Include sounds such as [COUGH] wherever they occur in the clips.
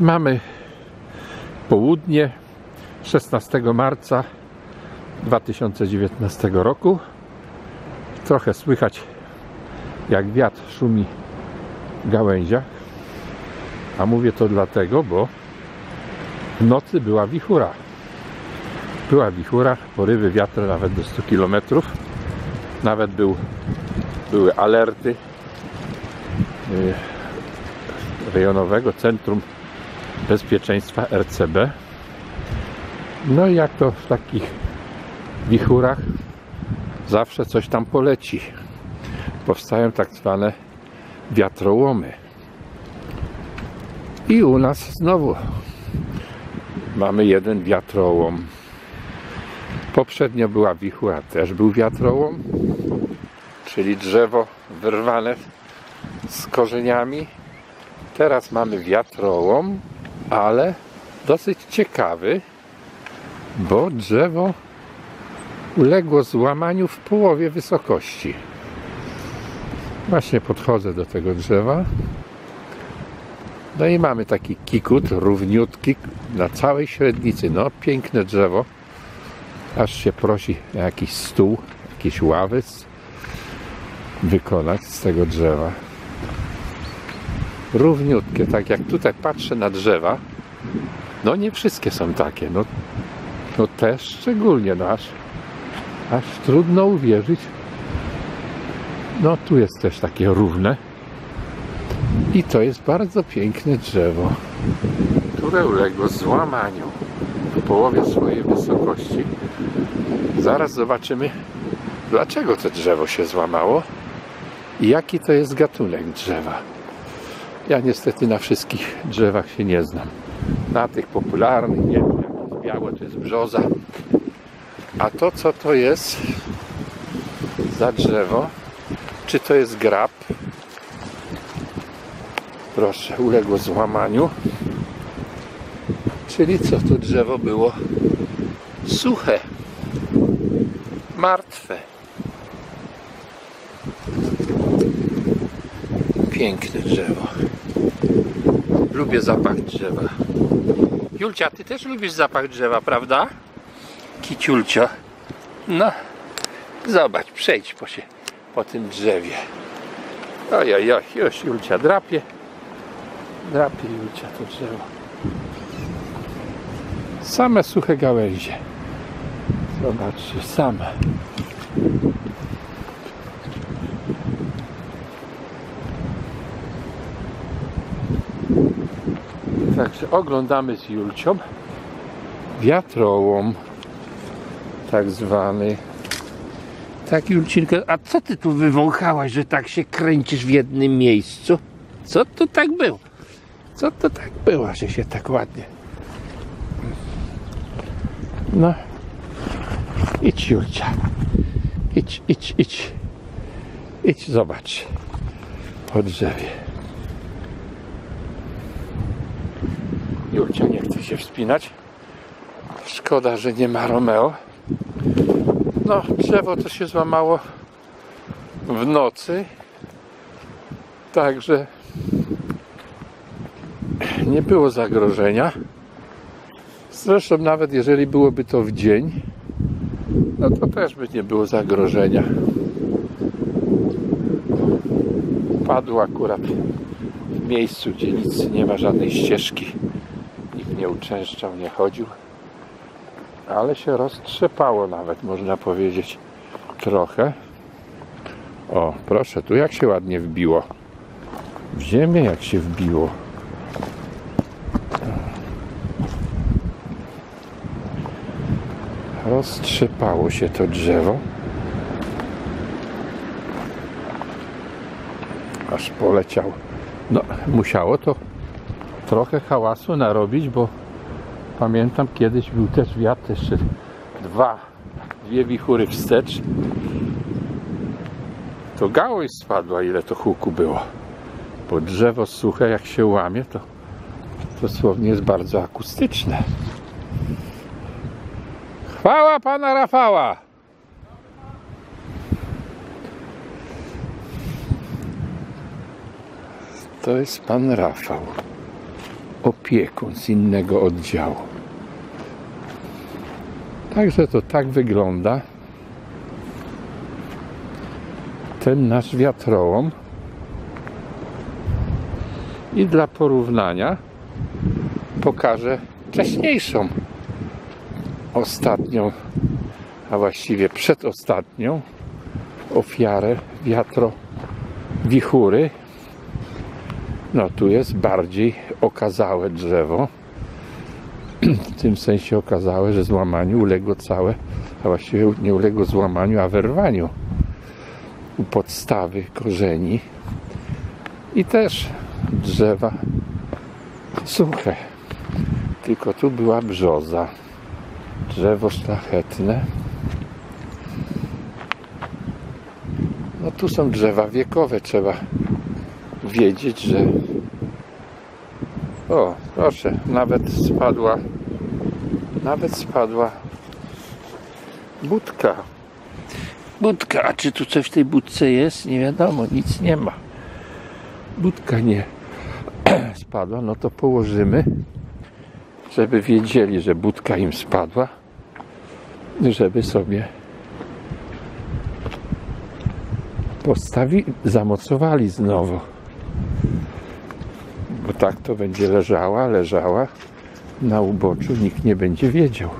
Mamy południe 16 marca 2019 roku. Trochę słychać jak wiatr szumi w gałęziach. A mówię to dlatego, bo w nocy była wichura. Była wichura, porywy wiatru nawet do 100 km. Nawet był, były alerty y, rejonowego Centrum Bezpieczeństwa RCB. No i jak to w takich wichurach zawsze coś tam poleci. Powstają tak zwane wiatrołomy. I u nas znowu mamy jeden wiatrołom. Poprzednio była wichura, też był wiatrołom, czyli drzewo wyrwane z korzeniami. Teraz mamy wiatrołom, ale dosyć ciekawy, bo drzewo uległo złamaniu w połowie wysokości. Właśnie podchodzę do tego drzewa. No i mamy taki kikut równiutki na całej średnicy. No, piękne drzewo. Aż się prosi jakiś stół, jakieś ławy wykonać z tego drzewa. Równiutkie, tak jak tutaj patrzę na drzewa. No nie wszystkie są takie. No, no te szczególnie, no aż, aż trudno uwierzyć. No tu jest też takie równe. I to jest bardzo piękne drzewo, które uległo złamaniu w połowie swojej wysokości. Zaraz zobaczymy, dlaczego to drzewo się złamało i jaki to jest gatunek drzewa. Ja niestety na wszystkich drzewach się nie znam. Na tych popularnych, nie wiem, jak białe to jest brzoza. A to co to jest za drzewo? Czy to jest grab? Proszę, uległo złamaniu. Czyli co to drzewo było? Suche. Martwe. Piękne drzewo. Lubię zapach drzewa. Julcia, ty też lubisz zapach drzewa, prawda? Kiciulcio. No, zobacz, przejdź po, się, po tym drzewie. Oj, oj, oj, już Julcia drapie. Drapie Julcia to drzewo. Same suche gałęzie. Zobaczcie, same. Także oglądamy z Julcią wiatrołom tak zwany. Tak Julcinka, a co ty tu wywąchałaś, że tak się kręcisz w jednym miejscu? Co to tak było? Co to tak było, że się tak ładnie... No. Idź Julcia. Idź, idź, idź. Idź, zobacz. Po drzewie. Julcia nie chce się wspinać. Szkoda, że nie ma Romeo. No, drzewo to się złamało w nocy. Także nie było zagrożenia. Zresztą nawet jeżeli byłoby to w dzień, no to też by nie było zagrożenia. Padło akurat w miejscu, gdzie nic nie ma żadnej ścieżki. Nie uczęszczał, nie chodził. Ale się roztrzepało nawet, można powiedzieć, trochę. O, proszę, tu jak się ładnie wbiło. W ziemię jak się wbiło. Roztrzepało się to drzewo. Aż poleciał. No, musiało to trochę hałasu narobić, bo pamiętam kiedyś był też wiatr, jeszcze dwa, dwie wichury wstecz. To gałąź spadła, ile to huku było. Bo drzewo suche, jak się łamie, to dosłownie jest bardzo akustyczne. Chwała pana Rafała! To jest pan Rafał. Opiekun z innego oddziału. Także to tak wygląda ten nasz wiatrołom. I dla porównania pokażę wcześniejszą, ostatnią, a właściwie przedostatnią ofiarę wiatro wichury. No tu jest bardziej okazałe drzewo. W tym sensie okazałe, że złamaniu uległo całe, a właściwie nie uległo złamaniu, a wyrwaniu u podstawy korzeni. I też drzewa suche. Tylko tu była brzoza. Drzewo szlachetne. No tu są drzewa wiekowe. Trzeba wiedzieć, że o, proszę, nawet spadła nawet spadła budka. Budka, a czy tu coś w tej budce jest? Nie wiadomo, nic nie ma. Budka nie [CLEARS THROAT] spadła, no to położymy, żeby wiedzieli, że budka im spadła, żeby sobie postawi, zamocowali znowu. Tak to będzie leżała, leżała na uboczu, nikt nie będzie wiedział,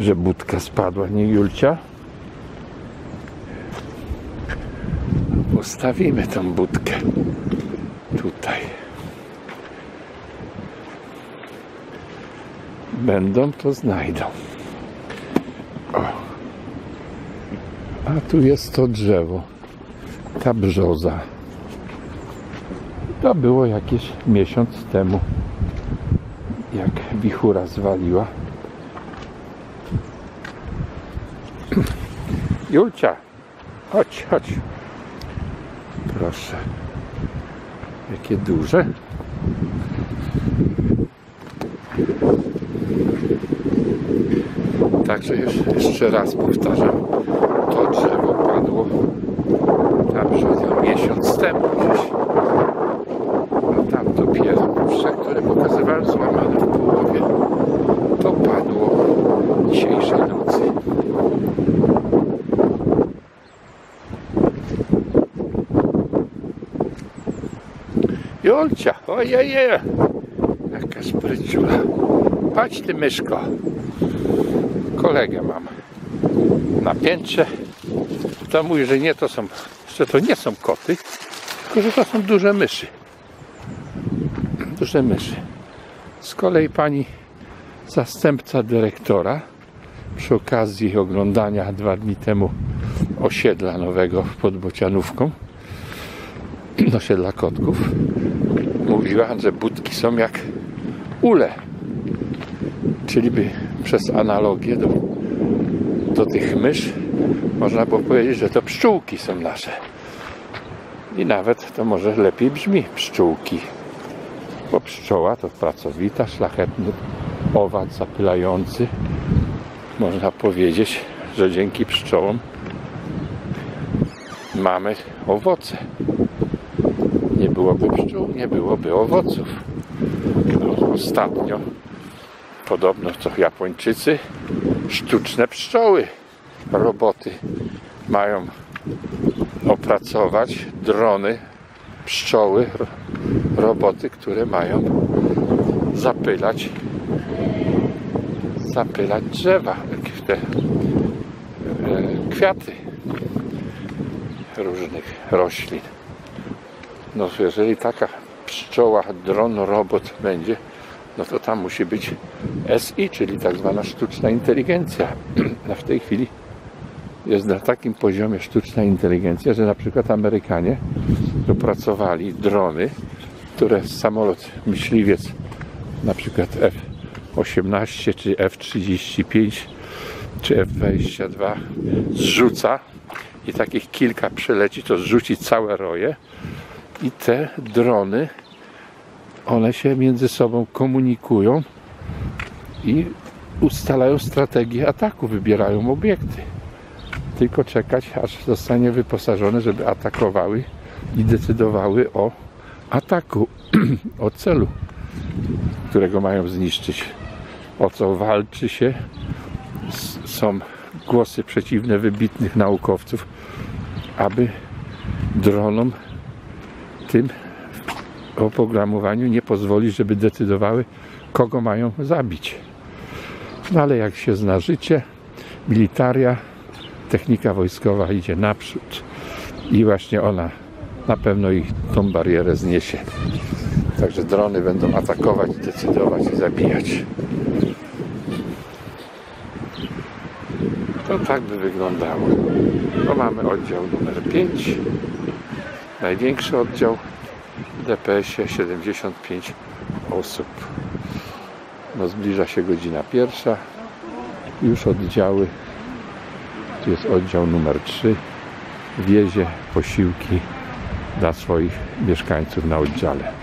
że budka spadła, nie Julcia? Postawimy tą budkę tutaj. Będą, to znajdą. O. A tu jest to drzewo, ta brzoza. To było jakieś miesiąc temu, jak wichura zwaliła. Julcia, chodź, chodź. Proszę. Jakie duże. Także już, jeszcze raz powtarzam, to drzewo padło tam miesiąc temu gdzieś. Tam dopiero pierwsze, które pokazywałem złamane w połowie, to padło dzisiejszej nocy. Jolcia, ojej, jaka spryciula. Patrz ty myszko. Kolegę mam na piętrze. To mówi, że nie to są, że to nie są koty, tylko że to są duże myszy. Duże myszy. Z kolei pani zastępca dyrektora przy okazji oglądania dwa dni temu osiedla nowego pod Bocianówką, [CLEARS THROAT] osiedla kotków, mówiła, że budki są jak ule. Czyli by przez analogię do, do tych mysz można było powiedzieć, że to pszczółki są nasze. I nawet to może lepiej brzmi pszczółki. Bo pszczoła to pracowita, szlachetny owad zapylający. Można powiedzieć, że dzięki pszczołom mamy owoce. Nie byłoby pszczół, nie byłoby owoców. Ostatnio podobno to Japończycy sztuczne pszczoły roboty mają opracować drony, pszczoły, roboty, które mają zapylać zapylać drzewa, te e, kwiaty różnych roślin. No jeżeli taka pszczoła, dron, robot będzie, no to tam musi być SI, czyli tak zwana sztuczna inteligencja. [CLEARS THROAT] A w tej chwili jest na takim poziomie sztuczna inteligencja, że na przykład Amerykanie opracowali drony, które samolot myśliwiec, na przykład F-18 czy F-35 czy F-22 zrzuca i takich kilka przyleci, to zrzuci całe roje i te drony one się między sobą komunikują i ustalają strategię ataku, wybierają obiekty. Tylko czekać, aż zostanie wyposażone, żeby atakowały i decydowały o ataku, [CLEARS THROAT] o celu którego mają zniszczyć. O co walczy się? Są głosy przeciwne wybitnych naukowców, aby dronom tym oprogramowaniu nie pozwolić, żeby decydowały, kogo mają zabić. No ale jak się zna życie, militaria, technika wojskowa idzie naprzód i właśnie ona na pewno ich tą barierę zniesie. Także drony będą atakować, decydować i zabijać. To tak by wyglądało. To mamy oddział numer 5. Największy oddział w DPS-ie 75 osób. No zbliża się godzina pierwsza. Już oddziały. Tu jest oddział numer 3. Wiezie posiłki dla swoich mieszkańców na oddziale.